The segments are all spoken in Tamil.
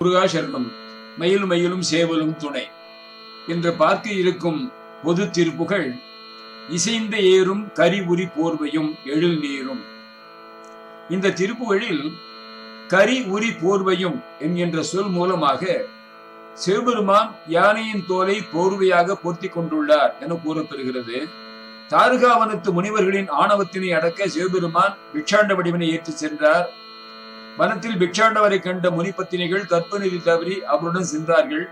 முருகா சரணம் மயில் மயிலும் சேவலும் துணை என்று பார்க்க இருக்கும் பொது திருப்புகள் இசைந்த ஏறும் கரி உரி போர்வையும் எழில் நீரும். இந்த திருப்புகழில் கரி உரி போர்வையும் என்கின்ற சொல் மூலமாக சிவபெருமான் யானையின் தோலை போர்வையாக பொருத்தி கொண்டுள்ளார் என கூறப்பெறுகிறது தாருகாவனத்து முனிவர்களின் ஆணவத்தினை அடக்க சிவபெருமான் பிக்ஷாண்ட வடிவனை ஏற்றி சென்றார். வனத்தில் பிக்ஷாண்டவரை கண்ட முனிபத்தினிகள் தற்பநிதி தவறி அவருடன் சென்றார்கள்.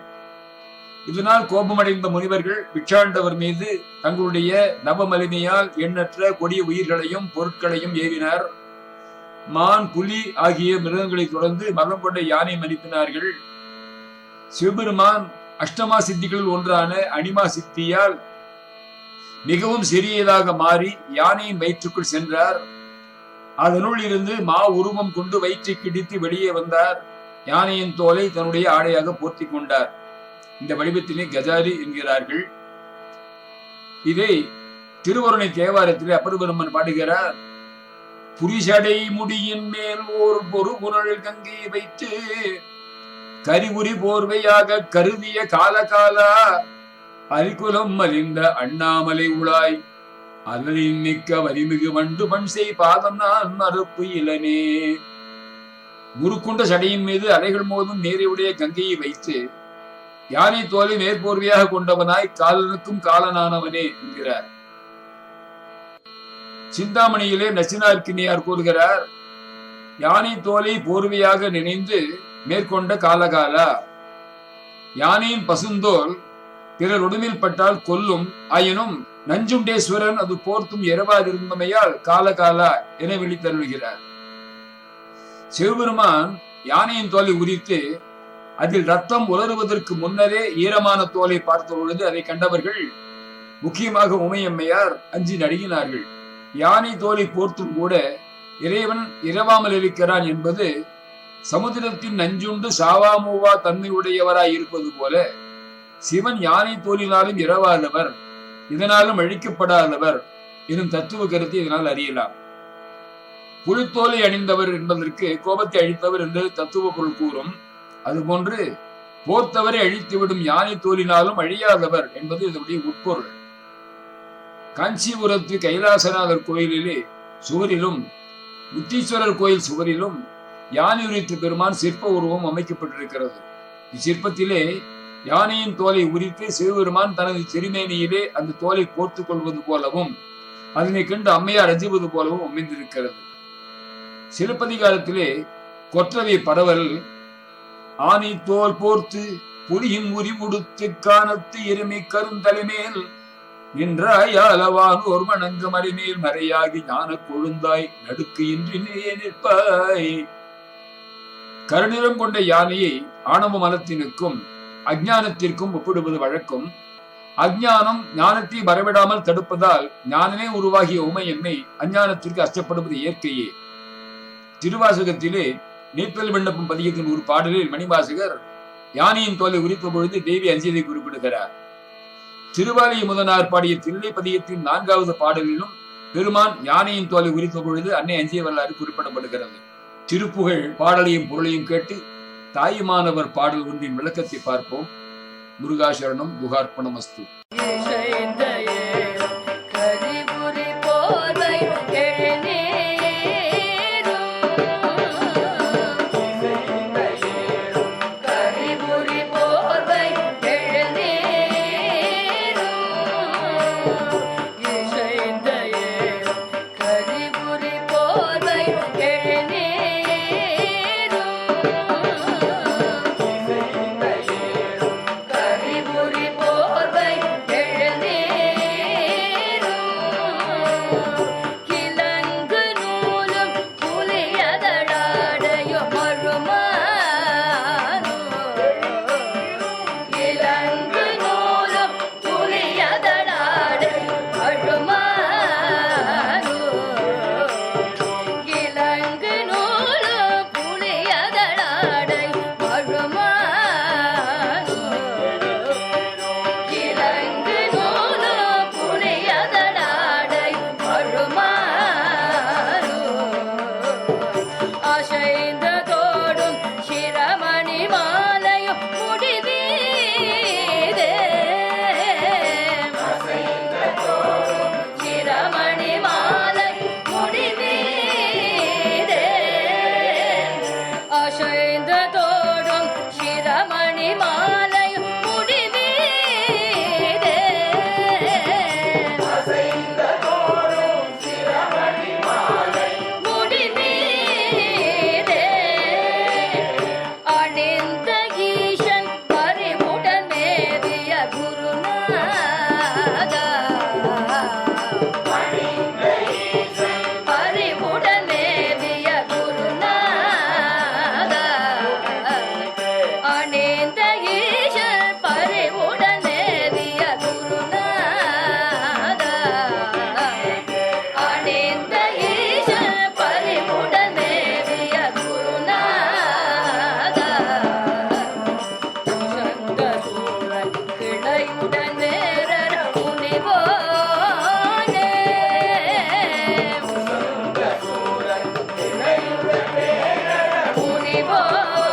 இதனால் கோபமடைந்த முனிவர்கள் பிக்ஷாண்டவர் மீது தங்களுடைய நவமலிமையால் எண்ணற்ற கொடிய உயிர்களையும் பொருட்களையும் ஏவினார். மான் புலி ஆகிய மிருகங்களை தொடர்ந்து மரணம் கொண்ட யானை மதிப்பினார்கள் சிவபெருமான் அஷ்டமா சித்திகளில் ஒன்றான அனிமா சித்தியால் மிகவும் சிறியதாக மாறி யானையின் வயிற்றுக்குள் சென்றார். அதனுள் இருந்து மா உருவம் கொண்டு வயிற்றை கிடித்து வெளியே வந்தார். யானையின் தோலை தன்னுடைய ஆடையாக போர்த்தி கொண்டார். இந்த வடிவத்திலே கஜாரி என்கிறார்கள். இதை திருவருணை தேவாரத்திலே அப்பருபெருமன் பாடுகிறார். புரிசடை முடியின் மேல் ஓர் புனல் கங்கை வைத்து கரிபுரி போர்வையாக கருதிய காலகாலா அரிக்குலம் மலிந்த அண்ணாமலை உழாய் அலரின் மிக்க வரிமிகு வண்டு மண் செய் பாதம் நான் மறுப்பு இளனே. முறுக்குண்ட சடையின் மீது அலைகள் மோதும் நேரையுடைய கங்கையை வைத்து யானை தோலை மேற்போர்வையாக கொண்டவனாய் காலனுக்கும் காலனானவனே என்கிறார். சிந்தாமணியிலே நச்சினார்க்கினியார் கூறுகிறார் யானை தோலை போர்வையாக நினைந்து மேற்கொண்ட காலகாலா? யானையின் பசுந்தோல் பிறர் உடம்பில் பட்டால் கொல்லும் ஆயினும் நஞ்சுண்டேஸ்வரன் அது போர்த்தும் இரவாதிருந்தமையால் காலகாலா என விழித்தருள்கிறார். சிவபெருமான் யானையின் தோலை உரித்து அதில் ரத்தம் உலருவதற்கு முன்னரே ஈரமான தோலை பார்த்த பொழுது அதை கண்டவர்கள் முக்கியமாக உமையம்மையார் அஞ்சி நடுகினார்கள் யானை தோலை போர்த்தும் கூட இறைவன் இரவாமல் இருக்கிறான் என்பது சமுதிரத்தின் நஞ்சுண்டு சாவாமூவா தன்மையுடையவராய் இருப்பது போல சிவன் யானை தோலினாலும் இரவாதவர். இதனாலும் அழிக்கப்படாதவர் எனும் தத்துவ கருத்தை இதனால் அறியலாம். புழுத்தோலை அணிந்தவர் என்பதற்கு கோபத்தை அழித்தவர் என்று தத்துவ பொருள் கூறும். அதுபோன்று போர்த்தவரை அழித்துவிடும் யானை தோலினாலும் அழியாதவர் என்பது இதனுடைய உட்பொருள். காஞ்சிபுரத்து கைலாசநாதர் கோயிலிலே சுவரிலும் முத்தீஸ்வரர் கோயில் சுவரிலும் யானை உரித்து பெருமான் சிற்ப உருவம் அமைக்கப்பட்டிருக்கிறது. இச்சிற்பத்திலே யானையின் தோலை உரித்து சிவபெருமான் தனது சிறுமேனியிலே அந்த தோலை போர்த்துக் கொள்வது போலவும் அதனை கண்டு அம்மையார் அஞ்சுவது போலவும் அமைந்திருக்கிறது. சிலப்பதிகாரத்திலே கொற்றவை பரவல் ஆனை தோல் போர்த்து புலியும் உரி உடுத்து காணத்து எருமை கருந்தலைமேல் நின்றாயாலவான் ஒரு மணங்கு மறைமேல் மறையாகி ஞான கொழுந்தாய் நடுக்கு இன்றி நிற்பாய். கருநிறம் கொண்ட யானையை ஆணவ மலத்தினுக்கும் அஜானத்திற்கும் ஒப்பிடுவது வழக்கம். அஜானம் ஞானத்தை வரவிடாமல் தடுப்பதால் ஞானமே உருவாகிய உமை என்னை அஞ்ஞானத்திற்கு அச்சப்படுவது இயற்கையே. திருவாசகத்திலே நீத்தல் விண்ணப்பம் பதியத்தின் ஒரு பாடலில் மணிவாசகர் யானையின் தோலை உரித்த பொழுது தேவி அஞ்சியதை குறிப்பிடுகிறார். திருவாலி முதனார் பாடிய தில்லை பதியத்தின் நான்காவது பாடலிலும் பெருமான் யானையின் தோலை உரித்த பொழுது அன்னை அஞ்சிய வரலாறு குறிப்பிடப்படுகிறது. திருப்புகழ் பாடலையும் பொருளையும் கேட்டு தாயுமானவர் பாடல் ஒன்றின் விளக்கத்தை பார்ப்போம். முருகாசரணம் குகார்ப்பணம் அஸ்து. 啊了？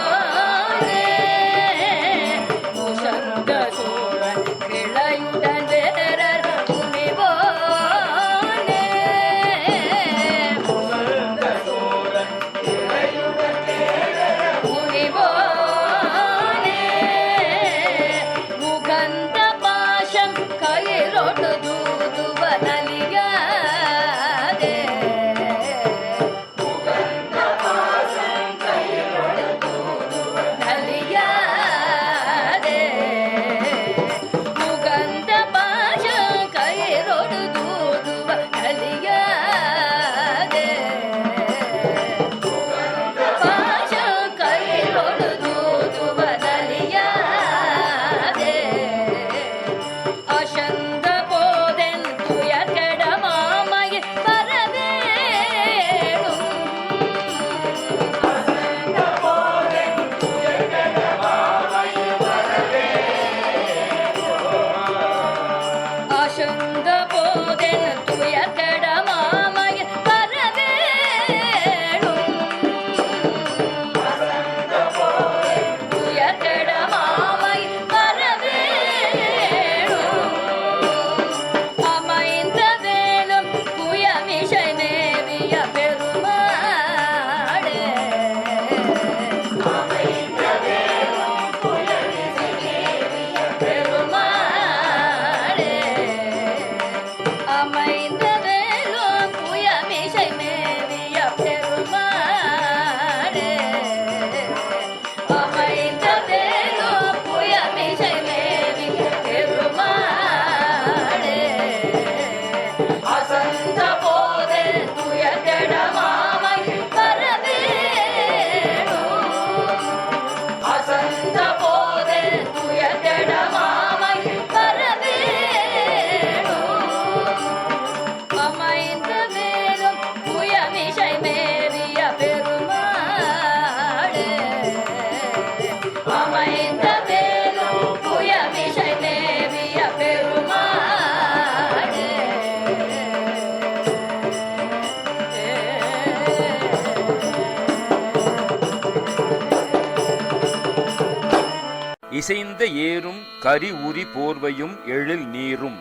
இசைந்த ஏரும் கரி உரி போர்வையும் எழில் நீரும்.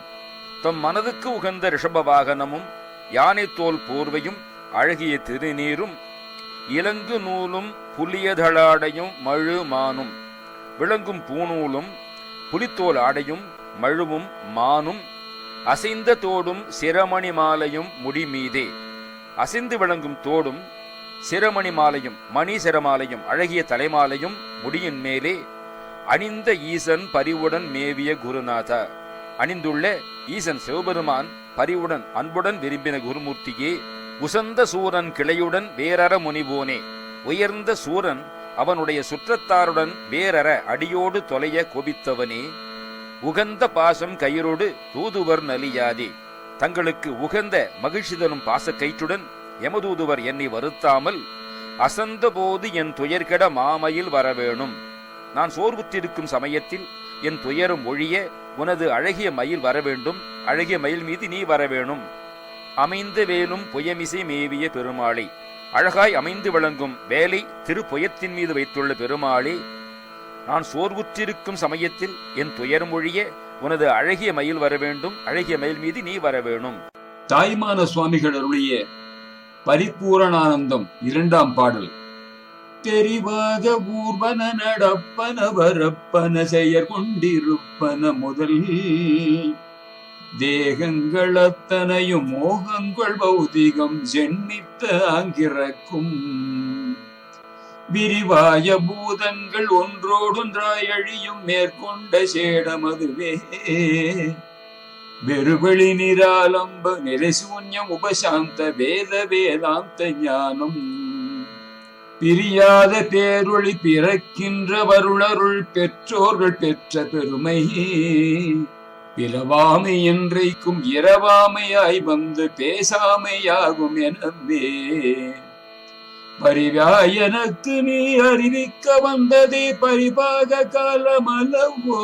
தம் மனதுக்கு உகந்த ரிஷப வாகனமும் யானைத்தோல் போர்வையும் அழகிய திருநீரும் இலங்கு நூலும் புலியதளாடையும் மழு மானும் விளங்கும் பூநூலும் புலித்தோல் ஆடையும் மழுவும் மானும் அசைந்த தோடும் சிரமணி மாலையும் முடி மீதே. அசைந்து விளங்கும் தோடும் சிரமணி மாலையும் மணி சிரமாலையும் அழகிய தலைமாலையும் முடியின் மேலே அணிந்த ஈசன் பரிவுடன் மேவிய குருநாத. அணிந்துள்ள ஈசன் சிவபெருமான் பரிவுடன் அன்புடன் விரும்பின குருமூர்த்தியே உசந்த சூரன் கிளையுடன் வேறற முனிபோனே உயர்ந்த சூரன் அவனுடைய சுற்றத்தாருடன் வேறற அடியோடு தொலைய கோபித்தவனே. உகந்த பாசம் கயிறோடு தூதுவர் நலியாதே. தங்களுக்கு உகந்த மகிழ்ச்சி தரும் பாசக்கயிற்றுடன் எமதூதுவர் என்னை வருத்தாமல் அசந்த போது என் துயர்கெட மாமையில் வரவேணும். நான் சோர்வுற்றிருக்கும் சமயத்தில் என் துயரும் ஒழிய உனது அழகிய மயில் வரவேண்டும். அழகிய மயில் மீது நீ வரவேணும். அமைந்த வேலும் புயமிசை மேவிய பெருமாளே அழகாய் அமைந்து விளங்கும் வேலை திருப்புயத்தின் மீது வைத்துள்ள பெருமாளே நான் சோர்வுற்றிருக்கும் சமயத்தில் என் துயரம் ஒழிய உனது அழகிய மயில் வரவேண்டும். அழகிய மயில் மீது நீ வரவேணும். தாய்மான சுவாமிகள் அருளிய பரிபூரணானந்தம் இரண்டாம் பாடல். தெரிவாக ஊர்வன நடப்பன வரப்பன செயற் கொண்டிருப்பன முதல். தேகங்கள் அத்தனையும் மோகங்கள் பௌதிகம் ஜென்னித்த அங்கிறக்கும் விரிவாய பூதங்கள் ஒன்றோடொன்றாய் அழியும் மேற்கொண்ட சேடமதுவே வெறுவெளி நிராலம்ப நிரசூன்யம் உபசாந்த வேத வேதாந்த ஞானம். பிரியாத பேரொளி பிறக்கின்ற வருளருள் பெற்றோர்கள் பெற்ற பெருமை. பிறவாமை என்றைக்கும் இரவாமையாய் வந்து பேசாமையாகும் எனவே பரிவாய் எனக்கு நீ அறிவிக்க வந்ததே பரிபாக காலமல்லவோ.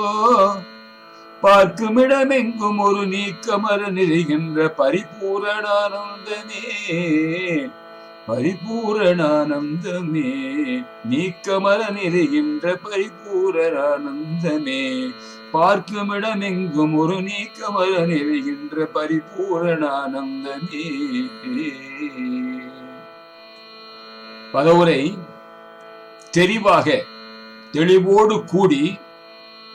பார்க்குமிடமெங்கும் ஒரு நீக்கமர நிறைகின்ற பரிபூரணானந்தமே. பரிபூரணானந்தமே. நீக்கமர நிறைகின்ற பரிபூரணானந்தமே. பார்க்குமிடமெங்கும் ஒரு நீக்கமர நிறைகின்ற பரிபூரணானந்தமே. பதவுரை தெரிவாக தெளிவோடு கூடி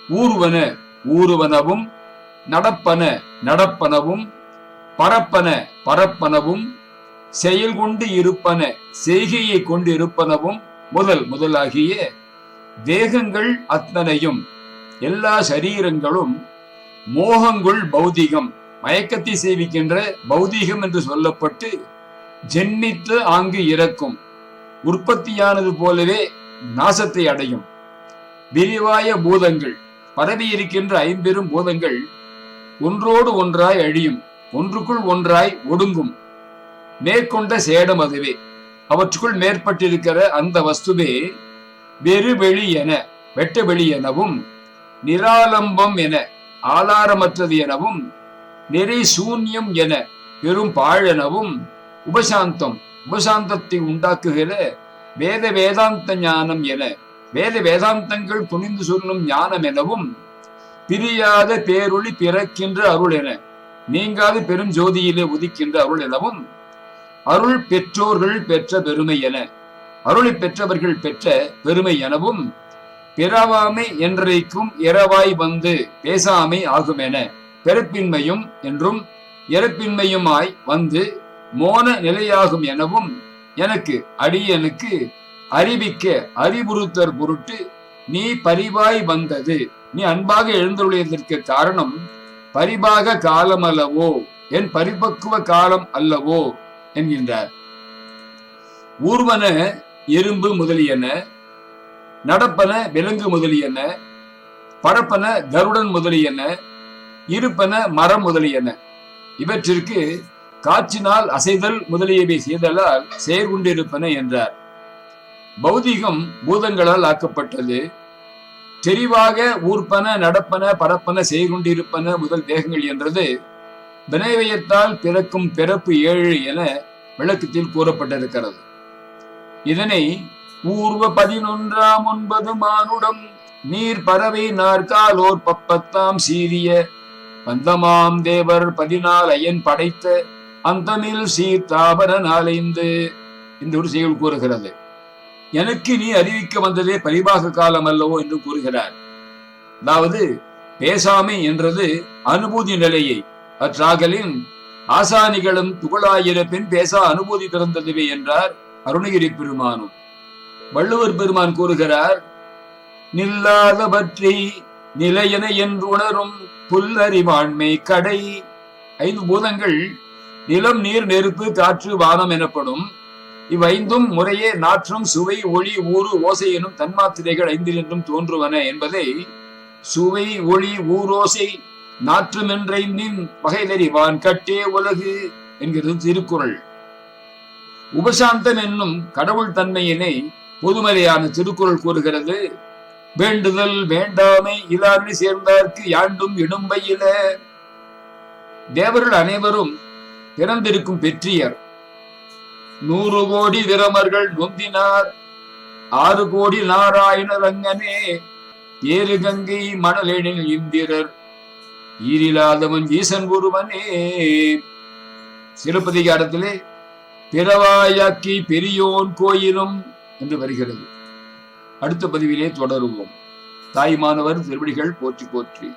ஊர்வன ஊர்வனவும் நடப்பன நடப்பனவும் பரப்பன பரப்பனவும் செயல் கொண்டு இருப்பன செய்கையை கொண்டு இருப்பனவும் முதல் முதலாகிய தேகங்கள் அத்தனையும் எல்லா சரீரங்களும் மோகங்குள் பௌதிகம். மயக்கத்தை சேவிக்கின்ற பௌதிகம் என்று சொல்லப்பட்டு ஜென்மித்து ஆங்கு இறக்கும். உற்பத்தியானது போலவே நாசத்தை அடையும். விரிவாய பூதங்கள் பரவி இருக்கின்ற ஐம்பெரும் பூதங்கள் ஒன்றோடு ஒன்றாய் அழியும் ஒன்றுக்குள் ஒன்றாய் ஒடுங்கும். மேற்கொண்ட சேடம் அதுவே. அவற்றுக்குள் மேற்பட்டிருக்கிற அந்த வஸ்துவே வெறுவெளி என வெட்ட வெளி எனவும் நிராலம்பம் என ஆதாரமற்றது எனவும் நெறி சூன்யம் என பெரும் பாழெனவும் உபசாந்தம் உபசாந்தத்தை உண்டாக்குகிற வேத வேதாந்த ஞானம் என வேத வேதாந்தங்கள் துணிந்து சொல்லும் ஞானம் எனவும் பிரியாத பேரொளி பிறக்கின்ற அருள் என நீங்காத பெருஞ்சோதியிலே உதிக்கின்ற அருள் எனவும் அருள் பெற்றோர்கள் பெற்ற பெருமை என அருளை பெற்றவர்கள் பெற்ற பெருமை எனவும் பிறவாமை என்றைக்கும் இரவாய் வந்து பேசாமை ஆகும் என பிறப்பின்மையும் என்றும் இறப்பின்மையுமாய் வந்து மோன நிலையாகும் எனவும் எனக்கு அடியனுக்கு அறிவிக்க அறிவுறுத்தர் பொருட்டு நீ பரிவாய் வந்தது. நீ அன்பாக எழுந்துள்ளதற்கு காரணம் பரிபாக காலம் அல்லவோ என் பரிபக்குவ காலம் அல்லவோ என்கின்றார் ஊர்வன எறும்பு முதலியன நடப்பன விலங்கு முதலியன பரப்பன கருடன் முதலியன இருப்பன மரம் முதலியன. இவற்றிற்கு காற்றினால் அசைதல் முதலியவை செய்தலால் செயற்கொண்டிருப்பன என்றார். பௌதிகம் பூதங்களால் ஆக்கப்பட்டது. தெரிவாக ஊர்ப்பன நடப்பன பரப்பன செய்கொண்டிருப்பன முதல் தேகங்கள் என்றது வினைவயத்தால் பிறக்கும் பிறப்பு ஏழு என விளக்கத்தில் கூறப்பட்டிருக்கிறது. இதனை பூர்வ பதினொன்றாம் ஒன்பது மானுடம் நீர் பறவை நாற்காலோர் பப்பத்தாம் சீரிய பந்தமாம் தேவர் பதினாலையன் படைத்த அந்தமில் சீர் தாபர நாளைந்து இந்த ஒரு செயல் கூறுகிறது. எனக்கு நீ அறிவிக்க வந்ததே பரிபாக காலம் அல்லவோ என்று கூறுகிறார். அதாவது பேசாமை என்றது அனுபூதி நிலையை அற்றாகலின் ஆசானிகளும் துகளாயிரப்பின் பேசா அனுபூதி திறந்ததுவே என்றார் அருணகிரி பெருமானும். வள்ளுவர் பெருமான் கூறுகிறார் நில்லாத பற்றி நிலையென என்று உணரும் புல்லறிவாண்மை கடை. ஐந்து பூதங்கள் நிலம் நீர் நெருப்பு காற்று வானம் எனப்படும். இவ்வைந்தும் முறையே நாற்றம் சுவை ஒளி ஊறு ஓசை எனும் தன்மாத்திரைகள் ஐந்திலிருந்தும் தோன்றுவன என்பதை சுவை ஒளி ஊரோசை நாற்றம் என்றைந்தின் வகைதறிவான் கட்டே உலகு என்கிறது திருக்குறள். உபசாந்தம் என்னும் கடவுள் தன்மையினை பொதுமறையான திருக்குறள் கூறுகிறது. வேண்டுதல் வேண்டாமை இலான்னு சேர்ந்தார்க்கு யாண்டும் இடும்பையில தேவர்கள் அனைவரும் பிறந்திருக்கும் பெற்றியர். நூறு கோடி விரமர்கள் நொந்தினார். ஆறு கோடி நாராயண ரங்கனே ஏறு கங்கை மணலெழில் இந்திரர். ஈரில்லாதவன் ஈசன் ஒருவனே. சிலப்பதிகாரத்திலே பிறவாயாக்கி பெரியோன் கோயிலும் என்று வருகிறது. அடுத்த பதிவிலே தொடருவோம். தாய்மானவர் திருவடிகள் போற்றி போற்றி.